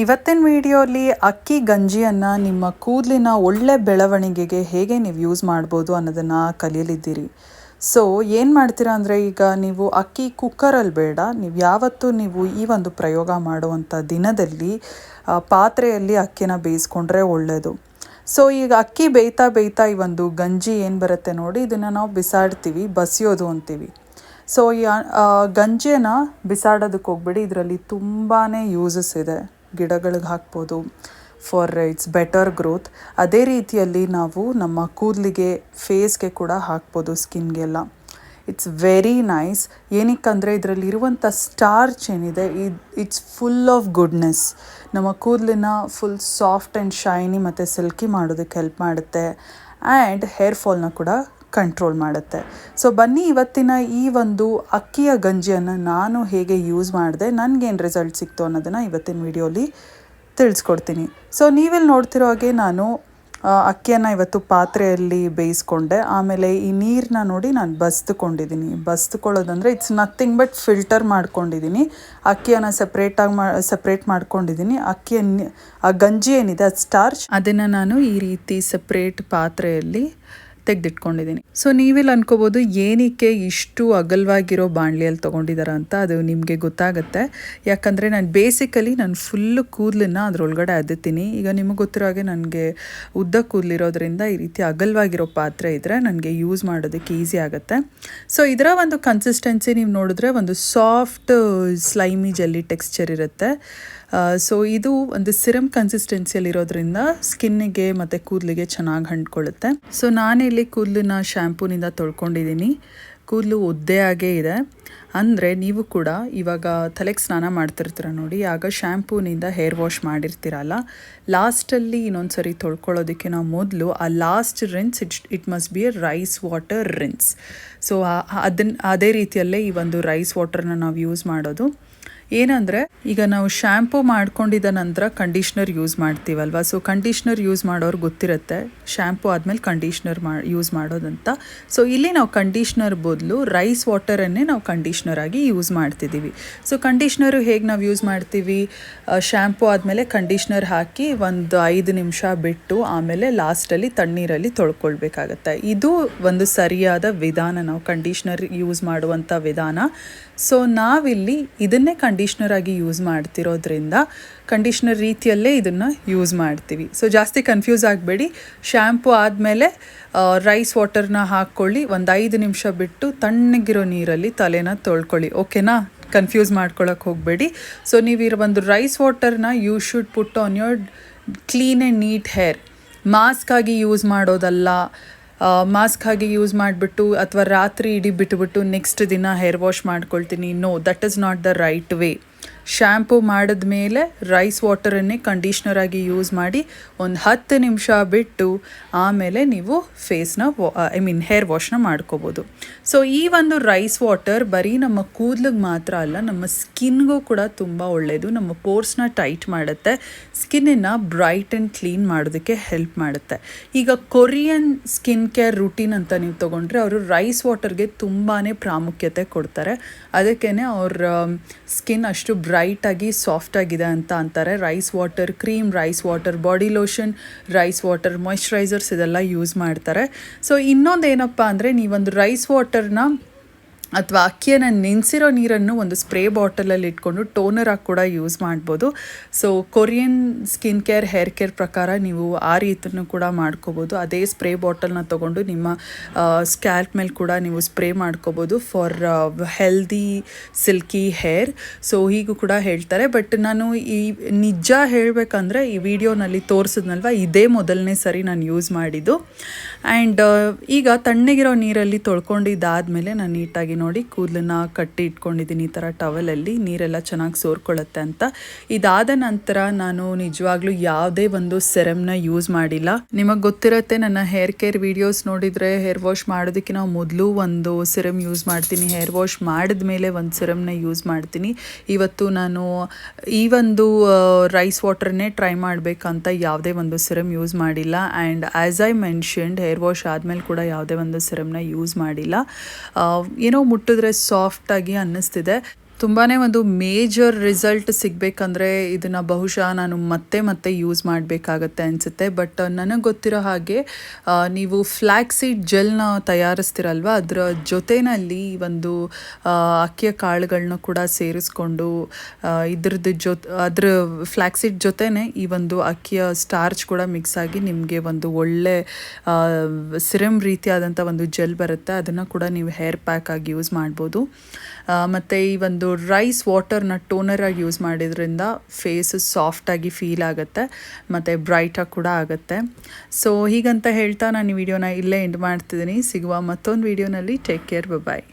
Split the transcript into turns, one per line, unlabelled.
ಇವತ್ತಿನ ವಿಡಿಯೋಲಿ ಅಕ್ಕಿ ಗಂಜಿಯನ್ನು ನಿಮ್ಮ ಕೂದಲಿನ ಒಳ್ಳೆ ಬೆಳವಣಿಗೆಗೆ ಹೇಗೆ ನೀವು ಯೂಸ್ ಮಾಡ್ಬೋದು ಅನ್ನೋದನ್ನು ಕಲಿಯಲಿದ್ದೀರಿ. ಸೊ ಏನು ಮಾಡ್ತೀರಾ ಅಂದರೆ ಈಗ ನೀವು ಅಕ್ಕಿ ಕುಕ್ಕರಲ್ಲಿ ಬೇಡ, ನೀವು ಯಾವತ್ತೂ ನೀವು ಈ ಒಂದು ಪ್ರಯೋಗ ಮಾಡುವಂಥ ದಿನದಲ್ಲಿ ಪಾತ್ರೆಯಲ್ಲಿ ಅಕ್ಕಿನ ಬೇಯಿಸ್ಕೊಂಡ್ರೆ ಒಳ್ಳೆಯದು ಸೊ ಈಗ ಅಕ್ಕಿ ಬೇಯ್ತಾ ಬೇಯ್ತಾ ಈ ಒಂದು ಗಂಜಿ ಏನು ಬರುತ್ತೆ ನೋಡಿ, ಇದನ್ನು ನಾವು ಬಿಸಾಡ್ತೀವಿ, ಬಸಿಯೋದು ಅಂತೀವಿ. ಸೊ ಈ ಗಂಜಿಯನ್ನು ಬಿಸಾಡೋದಕ್ಕೆ ಹೋಗ್ಬೇಡಿ, ಇದರಲ್ಲಿ ತುಂಬಾ ಯೂಸಸ್ ಇದೆ. ಗಿಡಗಳಿಗೆ ಹಾಕ್ಬೋದು ಫಾರ್ ಇಟ್ಸ್ ಬೆಟರ್ ಗ್ರೋತ್ ಅದೇ ರೀತಿಯಲ್ಲಿ ನಾವು ನಮ್ಮ ಕೂದಲಿಗೆ ಫೇಸ್ಗೆ ಕೂಡ ಹಾಕ್ಬೋದು ಸ್ಕಿನ್ಗೆಲ್ಲ ಇಟ್ಸ್ ವೆರಿ ನೈಸ್ ಏನಕ್ಕಂದರೆ ಇದರಲ್ಲಿರುವಂಥ ಸ್ಟಾರ್ಚ್ ಏನಿದೆ ಇಟ್ಸ್ ಫುಲ್ ಆಫ್ ಗುಡ್ನೆಸ್ ನಮ್ಮ ಕೂದಲಿನ ಫುಲ್ ಸಾಫ್ಟ್ ಆ್ಯಂಡ್ ಶೈನಿ ಮತ್ತು ಸಿಲ್ಕಿ ಮಾಡೋದಕ್ಕೆ ಹೆಲ್ಪ್ ಮಾಡುತ್ತೆ. ಆ್ಯಂಡ್ ಹೇರ್ ಫಾಲ್ನ ಕೂಡ ಕಂಟ್ರೋಲ್ ಮಾಡುತ್ತೆ. ಸೊ ಬನ್ನಿ ಇವತ್ತಿನ ಈ ಒಂದು ಅಕ್ಕಿಯ ಗಂಜಿಯನ್ನು ನಾನು ಹೇಗೆ ಯೂಸ್ ಮಾಡಿದೆ, ನನಗೇನು ರಿಸಲ್ಟ್ ಸಿಕ್ತು ಅನ್ನೋದನ್ನು ಇವತ್ತಿನ ವಿಡಿಯೋಲಿ ತಿಳಿಸ್ಕೊಡ್ತೀನಿ. ಸೊ ನೀವಿಲ್ಲಿ ನೋಡ್ತಿರೋ ಹಾಗೆ ನಾನು ಅಕ್ಕಿಯನ್ನು ಇವತ್ತು ಪಾತ್ರೆಯಲ್ಲಿ ಬೇಯಿಸ್ಕೊಂಡೆ. ಆಮೇಲೆ ಈ ನೀರನ್ನ ನೋಡಿ ನಾನು ಬಸ್ದುಕೊಂಡಿದ್ದೀನಿ ಬಸ್ದುಕೊಳ್ಳೋದಂದರೆ ಇಟ್ಸ್ ನಥಿಂಗ್ ಬಟ್ ಫಿಲ್ಟರ್ ಮಾಡ್ಕೊಂಡಿದ್ದೀನಿ ಅಕ್ಕಿಯನ್ನು ಸಪ್ರೇಟಾಗಿ ಮಾ ಸಪ್ರೇಟ್ ಮಾಡ್ಕೊಂಡಿದ್ದೀನಿ ಅಕ್ಕಿಯನ್ನು ಆ ಗಂಜಿ ಏನಿದೆ ಅದು ಸ್ಟಾರ್ಚ್ ಅದನ್ನು ನಾನು ಈ ರೀತಿ ಸಪ್ರೇಟ್ ಪಾತ್ರೆಯಲ್ಲಿ ತೆಗೆದಿಟ್ಕೊಂಡಿದ್ದೀನಿ. ಸೊ ನೀವಿಲ್ಲಿ ಅನ್ಕೋಬೋದು ಏನಕ್ಕೆ ಇಷ್ಟು ಅಗಲವಾಗಿರೋ ಬಾಣಲಿಯಲ್ಲಿ ತೊಗೊಂಡಿದ್ದಾರೆ ಅಂತ ಅದು ನಿಮಗೆ ಗೊತ್ತಾಗುತ್ತೆ. ಯಾಕಂದರೆ ನಾನು ಬೇಸಿಕಲಿ ನಾನು ಫುಲ್ಲು ಕೂದಲನ್ನ ಅದರೊಳಗಡೆ ಅದ್ದುತ್ತೀನಿ ಈಗ ನಿಮಗೆ ಗೊತ್ತಿರೋ ಹಾಗೆ ನನಗೆ ಉದ್ದ ಕೂದಲಿರೋದ್ರಿಂದ ಈ ರೀತಿ ಅಗಲವಾಗಿರೋ ಪಾತ್ರೆ ಇದ್ದರೆ ನನಗೆ ಯೂಸ್ ಮಾಡೋದಕ್ಕೆ ಈಸಿ ಆಗುತ್ತೆ. ಸೊ ಇದರ ಒಂದು ಕನ್ಸಿಸ್ಟೆನ್ಸಿ ನೀವು ನೋಡಿದ್ರೆ ಒಂದು ಸಾಫ್ಟ್ ಸ್ಲೈಮಿ ಜೆಲ್ಲಿ ಟೆಕ್ಸ್ಚರ್ ಇರುತ್ತೆ. ಸೊ ಇದು ಒಂದು ಸಿರಮ್ ಕನ್ಸಿಸ್ಟೆನ್ಸಿಯಲ್ಲಿರೋದ್ರಿಂದ ಸ್ಕಿನ್ನಿಗೆ ಮತ್ತು ಕೂದಲಿಗೆ ಚೆನ್ನಾಗಿ ಹಂಡ್ಕೊಳ್ಳುತ್ತೆ. ಸೊ ನಾನಿಲ್ಲಿ ಕೂದಲನ್ನ ಶ್ಯಾಂಪೂನಿಂದ ತೊಳ್ಕೊಂಡಿದ್ದೀನಿ. ಕೂದಲು ಒದ್ದೆ ಆಗೇ ಇದೆ. ಅಂದರೆ ನೀವು ಕೂಡ ಇವಾಗ ತಲೆಗೆ ಸ್ನಾನ ಮಾಡ್ತಿರ್ತೀರ ನೋಡಿ, ಆಗ ಶ್ಯಾಂಪೂನಿಂದ ಹೇರ್ ವಾಶ್ ಮಾಡಿರ್ತೀರಲ್ಲ ಲಾಸ್ಟಲ್ಲಿ ಇನ್ನೊಂದು ಸರಿ ತೊಳ್ಕೊಳ್ಳೋದಕ್ಕೆ ನಾವು ಮೊದಲು ಆ last rinse it it must be a rice water rinse so ಅದನ್ನ ಅದೇ ರೀತಿಯಲ್ಲೇ ಈ ಒಂದು ರೈಸ್ ವಾಟರ್ನ ನಾವು ಯೂಸ್ ಮಾಡೋದು. ಏನಂದರೆ, ಈಗ ನಾವು ಶ್ಯಾಂಪೂ ಮಾಡ್ಕೊಂಡಿದ್ದ ನಂತರ ಕಂಡೀಷ್ನರ್ ಯೂಸ್ ಮಾಡ್ತೀವಲ್ವ? ಸೊ ಕಂಡೀಷ್ನರ್ ಯೂಸ್ ಮಾಡೋರು ಗೊತ್ತಿರುತ್ತೆ. ಶ್ಯಾಂಪೂ ಆದಮೇಲೆ ಕಂಡೀಷ್ನರ್ ಮಾ ಯೂಸ್ ಮಾಡೋದಂತ. ಸೊ ಇಲ್ಲಿ ನಾವು ಕಂಡೀಷ್ನರ್ ಬದಲು ರೈಸ್ ವಾಟರನ್ನೇ ನಾವು ಕಂಡೀಷ್ನರ್ ಆಗಿ ಯೂಸ್ ಮಾಡ್ತಿದ್ದೀವಿ ಸೊ ಕಂಡೀಷ್ನರು ಹೇಗೆ ನಾವು ಯೂಸ್ ಮಾಡ್ತೀವಿ? ಶ್ಯಾಂಪೂ ಆದಮೇಲೆ ಕಂಡೀಷ್ನರ್ ಹಾಕಿ ಒಂದು ಐದು ನಿಮಿಷ ಬಿಟ್ಟು ಆಮೇಲೆ ಲಾಸ್ಟಲ್ಲಿ ತಣ್ಣೀರಲ್ಲಿ ತೊಳ್ಕೊಳ್ಬೇಕಾಗತ್ತೆ. ಇದು ಒಂದು ಸರಿಯಾದ ವಿಧಾನ. ನಾವು ಕಂಡೀಷ್ನರ್ ಯೂಸ್ ಮಾಡುವಂಥ ವಿಧಾನ. ಸೊ ನಾವಿಲ್ಲಿ ಇದನ್ನೇ ಕಂಡೀಷ್ನರ್ ಆಗಿ ಯೂಸ್ ಮಾಡ್ತಿರೋದ್ರಿಂದ ಕಂಡೀಷ್ನರ್ ರೀತಿಯಲ್ಲೇ ಇದನ್ನು ಯೂಸ್ ಮಾಡ್ತೀವಿ. ಸೊ ಜಾಸ್ತಿ ಕನ್ಫ್ಯೂಸ್ ಆಗಬೇಡಿ. ಶ್ಯಾಂಪು ಆದಮೇಲೆ ರೈಸ್ ವಾಟರ್ನ ಹಾಕ್ಕೊಳ್ಳಿ. ಒಂದು ಐದು ನಿಮಿಷ ಬಿಟ್ಟು ತಣ್ಣಗಿರೋ ನೀರಲ್ಲಿ ತಲೆನ ತೊಳ್ಕೊಳ್ಳಿ. ಓಕೆನಾ ಕನ್ಫ್ಯೂಸ್ ಮಾಡ್ಕೊಳಕ್ಕೆ ಹೋಗಬೇಡಿ. ಸೊ ನೀವು ಒಂದು rice ವಾಟರ್ನ you should put on your clean and neat hair mask ಆಗಿ ಯೂಸ್ ಮಾಡೋದಲ್ಲ. ಮಾಸ್ಕ್ ಹಾಗೆ ಯೂಸ್ ಮಾಡಿಬಿಟ್ಟು ಅಥವಾ ರಾತ್ರಿ ಇಡೀ ಬಿಟ್ಟುಬಿಟ್ಟು ನೆಕ್ಸ್ಟ್ ದಿನ ಹೇರ್ ವಾಶ್ ಮಾಡ್ಕೊಳ್ತೀನಿ. No that is not the right way shampoo ಮಾಡಿದ ಮೇಲೆ ರೈಸ್ ವಾಟರನ್ನೇ ಕಂಡೀಷ್ನರ್ ಆಗಿ ಯೂಸ್ ಮಾಡಿ ಒಂದು ಹತ್ತು ನಿಮಿಷ ಬಿಟ್ಟು ಆಮೇಲೆ ನೀವು ಫೇಸ್ನ ಐ ಮೀನ್ ಹೇರ್ ವಾಶ್ನ ಮಾಡ್ಕೋಬೋದು. ಸೊ ಈ ಒಂದು ರೈಸ್ ವಾಟರ್ ಬರೀ ನಮ್ಮ ಕೂದಲಿಗೆ ಮಾತ್ರ ಅಲ್ಲ, ನಮ್ಮ ಸ್ಕಿನ್ಗೂ ಕೂಡ ತುಂಬ ಒಳ್ಳೆಯದು ನಮ್ಮ ಪೋರ್ಸ್ನ ಟೈಟ್ ಮಾಡುತ್ತೆ. ಸ್ಕಿನ್ನನ್ನು ಬ್ರೈಟ್ ಆ್ಯಂಡ್ ಕ್ಲೀನ್ ಮಾಡೋದಕ್ಕೆ ಹೆಲ್ಪ್ ಮಾಡುತ್ತೆ. ಈಗ ಕೊರಿಯನ್ ಸ್ಕಿನ್ ಕೇರ್ ರುಟೀನ್ ಅಂತ ನೀವು ತೊಗೊಂಡ್ರೆ ಅವರು ರೈಸ್ ವಾಟರ್ಗೆ ತುಂಬಾ ಪ್ರಾಮುಖ್ಯತೆ ಕೊಡ್ತಾರೆ. ಅದಕ್ಕೇ ಅವ್ರ ಸ್ಕಿನ್ ಅಷ್ಟು ಬ್ರೈಟಾಗಿ ಸಾಫ್ಟ್ ಆಗಿದೆ ಅಂತ ಅಂತಾರೆ. Rice water cream, rice water body lotion, rice water moisturisers ಇದೆಲ್ಲ ಯೂಸ್ ಮಾಡ್ತಾರೆ. ಸೊ ಇನ್ನೊಂದು ಏನಪ್ಪ ಅಂದರೆ ನೀವೊಂದು ರೈಸ್ ವಾಟರ್ನ ಅಥವಾ ಅಕ್ಕಿಯನ್ನು ನೆನೆಸಿರೋ ನೀರನ್ನು ಒಂದು ಸ್ಪ್ರೇ ಬಾಟಲಲ್ಲಿ ಇಟ್ಕೊಂಡು ಟೋನರ್ ಆಗಿ ಕೂಡ ಯೂಸ್ ಮಾಡ್ಬೋದು. So Korean skin care hair care ಪ್ರಕಾರ ನೀವು ಆ ರೀತಿನೂ ಕೂಡ ಮಾಡ್ಕೋಬೋದು. ಅದೇ ಸ್ಪ್ರೇ ಬಾಟಲ್ನ ತೊಗೊಂಡು ನಿಮ್ಮ ಸ್ಕ್ಯಾಲ್ಪ್ ಮೇಲೆ ಕೂಡ ನೀವು ಸ್ಪ್ರೇ ಮಾಡ್ಕೋಬೋದು for healthy silky hair so ಹೀಗೂ ಕೂಡ ಹೇಳ್ತಾರೆ. ಬಟ್ ನಾನು ಈ ನಿಜ ಹೇಳಬೇಕಂದ್ರೆ ಈ ವಿಡಿಯೋನಲ್ಲಿ ತೋರಿಸಿದ್ನಲ್ವ? ಇದೇ ಮೊದಲನೇ ಸರಿ ನಾನು ಯೂಸ್ ಮಾಡಿದ್ದು. ಆ್ಯಂಡ್ ಈಗ ತಣ್ಣಗಿರೋ ನೀರಲ್ಲಿ ತೊಳ್ಕೊಂಡಿದ್ದಾದಮೇಲೆ ನಾನು ನೀಟಾಗಿ ನೋಡಿ ಕೂದಲನ್ನ ಕಟ್ಟಿ ಇಟ್ಕೊಂಡಿದ್ದೀನಿ. ಈ ಥರ ಟವಲಲ್ಲಿ ನೀರೆಲ್ಲ ಚೆನ್ನಾಗಿ ಸೋರ್ಕೊಳ್ಳುತ್ತೆ ಅಂತ. ಇದಾದ ನಂತರ ನಾನು ನಿಜವಾಗ್ಲೂ ಯಾವುದೇ ಒಂದು ಸೆರಮ್ನ ಯೂಸ್ ಮಾಡಿಲ್ಲ. ನಿಮಗೆ ಗೊತ್ತಿರುತ್ತೆ ನನ್ನ ಹೇರ್ ಕೇರ್ ವಿಡಿಯೋಸ್ ನೋಡಿದರೆ ಹೇರ್ ವಾಶ್ ಮಾಡೋದಕ್ಕೆ ನಾವು ಮೊದಲು ಒಂದು ಸಿರಮ್ ಯೂಸ್ ಮಾಡ್ತೀನಿ. ಹೇರ್ ವಾಶ್ ಮಾಡಿದ ಮೇಲೆ ಒಂದು ಸಿರಮ್ನ ಯೂಸ್ ಮಾಡ್ತೀನಿ. ಇವತ್ತು ನಾನು ಈ ಒಂದು ರೈಸ್ ವಾಟರ್ನೇ ಟ್ರೈ ಮಾಡಬೇಕಂತ ಯಾವುದೇ ಒಂದು ಸಿರಮ್ ಯೂಸ್ ಮಾಡಿಲ್ಲ. And as I mentioned hair wash ಆದಮೇಲೆ ಕೂಡ ಯಾವುದೇ ಒಂದು ಸಿರಮ್ನ ಯೂಸ್ ಮಾಡಿಲ್ಲ. ಏನೋ ಮುಟ್ಟಿದ್ರೆ ಸಾಫ್ಟಾಗಿ ಅನ್ನಿಸ್ತಿದೆ. ತುಂಬಾ ಒಂದು ಮೇಜರ್ ರಿಸಲ್ಟ್ ಸಿಗಬೇಕಂದ್ರೆ ಇದನ್ನು ಬಹುಶಃ ನಾನು ಮತ್ತೆ ಮತ್ತೆ ಯೂಸ್ ಮಾಡಬೇಕಾಗತ್ತೆ ಅನಿಸುತ್ತೆ. ಬಟ್ ನನಗೆ ಗೊತ್ತಿರೋ ಹಾಗೆ ನೀವು ಫ್ಲ್ಯಾಕ್ ಸೀಡ್ ಜೆಲ್ನ ತಯಾರಿಸ್ತಿರಲ್ವ? ಅದರ ಜೊತೆಯಲ್ಲಿ ಒಂದು ಅಕ್ಕಿಯ ಕಾಳುಗಳನ್ನ ಕೂಡ ಸೇರಿಸ್ಕೊಂಡು ಇದ್ರದ್ದು ಜೊತೆ, ಅದ್ರ ಫ್ಲ್ಯಾಕ್ ಸೀಡ್ ಜೊತೆನೆ ಈ ಒಂದು ಅಕ್ಕಿಯ ಸ್ಟಾರ್ಚ್ ಕೂಡ ಮಿಕ್ಸ್ ಆಗಿ ನಿಮಗೆ ಒಂದು ಒಳ್ಳೆ ಸಿರಮ್ ರೀತಿಯಾದಂಥ ಒಂದು ಜೆಲ್ ಬರುತ್ತೆ. ಅದನ್ನು ಕೂಡ ನೀವು ಹೇರ್ ಪ್ಯಾಕ್ ಆಗಿ ಯೂಸ್ ಮಾಡ್ಬೋದು. ಮತ್ತು ಈ ಒಂದು ರೈಸ್ ವಾಟರ್ನ ಟೋನರಾಗಿ ಯೂಸ್ ಮಾಡಿದ್ರಿಂದ ಫೇಸ್ ಸಾಫ್ಟಾಗಿ ಫೀಲ್ ಆಗುತ್ತೆ, ಮತ್ತು ಬ್ರೈಟಾಗಿ ಕೂಡ ಆಗುತ್ತೆ. ಸೊ ಹೀಗಂತ ಹೇಳ್ತಾ ನಾನು ಈ ವಿಡಿಯೋನ ಇಲ್ಲೇ ಎಂಡ್ ಮಾಡ್ತಿದ್ದೀನಿ. ಸಿಗುವ ಮತ್ತೊಂದು ವಿಡಿಯೋನಲ್ಲಿ ಟೇಕ್ ಕೇರ್ ಬಾಯ್